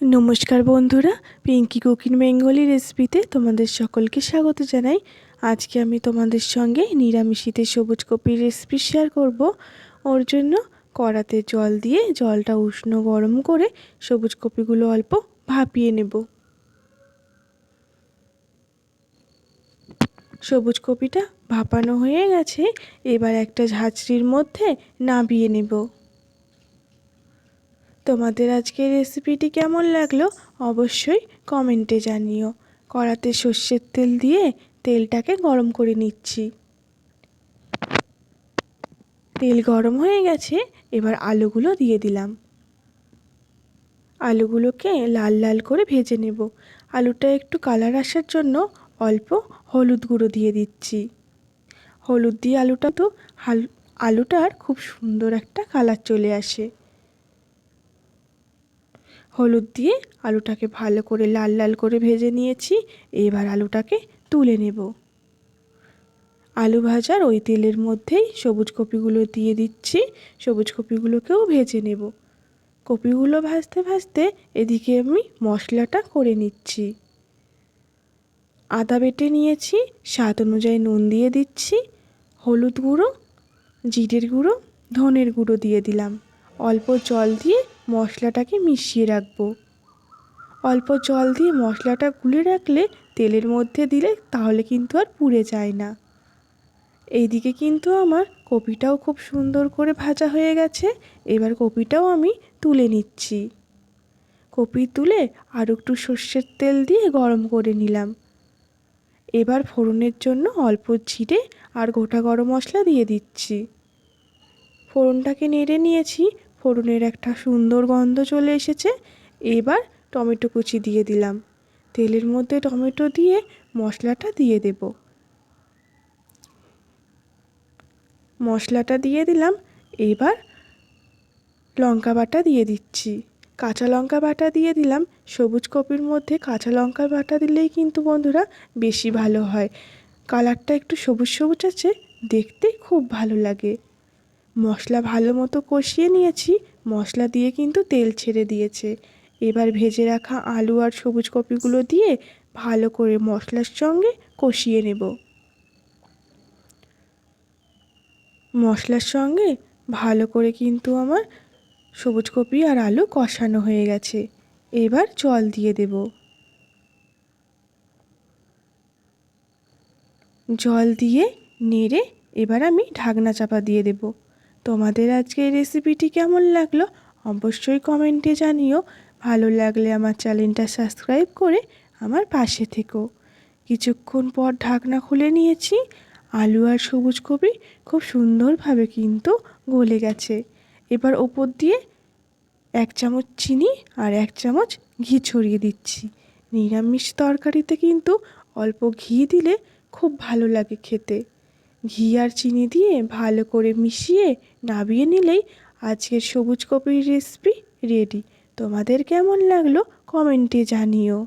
নমস্কার বন্ধুরা, Pinki cooking Bengali রেসিপিতে তোমাদের সকলকে স্বাগত জানাই। আজকে আমি তোমাদের সঙ্গে নিরামিষিতে সবুজ কপির রেসিপি শেয়ার করব। ওর জন্য কড়াতে জল দিয়ে জলটা উষ্ণ গরম করে সবুজ কপিগুলো অল্প ভাপিয়ে নেব। সবুজ কপিটা ভাপানো হয়ে গেছে, এবার একটা ঝাঁচড়ির মধ্যে নাবিয়ে নেব। তোমাদের আজকের রেসিপিটি কেমন লাগল অবশ্যই কমেন্টে জানিও। কড়াতে সর্ষের তেল দিয়ে তেলটাকে গরম করে নিচ্ছি। তেল গরম হয়ে গেছে, এবার আলুগুলো দিয়ে দিলাম। আলুগুলোকে লাল লাল করে ভেজে নেব। আলুটা একটু কালার আসার জন্য অল্প হলুদ গুঁড়ো দিয়ে দিচ্ছি। হলুদ দিয়ে আলুটা তো আলুটার খুব সুন্দর একটা কালার চলে আসে। হলুদ দিয়ে আলুটাকে ভালো করে লাল লাল করে ভেজে নিয়েছি। এবার আলুটাকে তুলে নেব। আলু ভাজার ওই তেলের মধ্যেই সবুজ কপিগুলো দিয়ে দিচ্ছি। সবুজ কপিগুলোকেও ভেজে নেব। কপিগুলো ভাজতে ভাজতে এদিকে আমি মশলাটা করে নিচ্ছি। আদা বেটে নিয়েছি, স্বাদ অনুযায়ী নুন দিয়ে দিচ্ছি, হলুদ গুঁড়ো, জিরের গুঁড়ো, ধনের গুঁড়ো দিয়ে দিলাম। অল্প জল দিয়ে মশলাটাকে মিশিয়ে রাখব। অল্প জল দিয়ে মশলাটা গুলে রাখলে তেলের মধ্যে দিলে তাহলে কিন্তু আর পুড়ে যায় না। এইদিকে কিন্তু আমার কপিটাও খুব সুন্দর করে ভাজা হয়ে গেছে। এবার কপিটাও আমি তুলে নিচ্ছি। কপি তুলে আর একটু সর্ষের তেল দিয়ে গরম করে নিলাম। এবার ফোড়নের জন্য অল্প জিরে আর গোটা গরম মশলা দিয়ে দিচ্ছি। ফোড়নটাকে নেড়ে নিয়েছি। ফোড়নের একটা সুন্দর গন্ধ চলে এসেছে। এবার টমেটো কুচি দিয়ে দিলাম। তেলের মধ্যে টমেটো দিয়ে মশলাটা দিয়ে দেব। মশলাটা দিয়ে দিলাম। এবার লঙ্কা বাটা দিয়ে দিচ্ছি। কাঁচা লঙ্কা বাটা দিয়ে দিলাম। সবুজ কপির মধ্যে কাঁচা লঙ্কা বাটা দিলেই কিন্তু বন্ধুরা বেশি ভালো হয়। কালারটা একটু সবুজ সবুজ আছে, দেখতে খুব ভালো লাগে। মশলা ভালো মতো কষিয়ে নিয়েছি। মশলা দিয়ে কিন্তু তেল ছেড়ে দিয়েছে। এবার ভেজে রাখা আলু আর সবুজ কপিগুলো দিয়ে ভালো করে মশলার সঙ্গে কষিয়ে নেব। মশলার সঙ্গে ভালো করে কিন্তু আমার সবুজ কপি আর আলু কষানো হয়ে গেছে। এবার জল দিয়ে দেব। জল দিয়ে নেড়ে এবার আমি ঢাকনা চাপা দিয়ে দেবো। তোমাদের আজকে এই রেসিপিটি কেমন লাগল অবশ্যই কমেন্টে জানিও। ভালো লাগলে আমার চ্যানেলটা সাবস্ক্রাইব করে আমার পাশে থেকো। কিছুক্ষণ পর ঢাকনা খুলে নিয়েছি। আলু আর সবুজ কপি খুব সুন্দরভাবে কিন্তু গলে গেছে। এবার ওপর দিয়ে এক চামচ চিনি আর এক চামচ ঘি ছড়িয়ে দিচ্ছি। নিরামিষ তরকারিতে কিন্তু অল্প ঘি দিলে খুব ভালো লাগে খেতে। ঘি আর চিনি দিয়ে ভালো করে মিশিয়ে নাবিয়ে নিলেই আজকের সবুজ কপির রেসিপি রেডি তোমাদের কেমন লাগল কমেন্টে জানিও।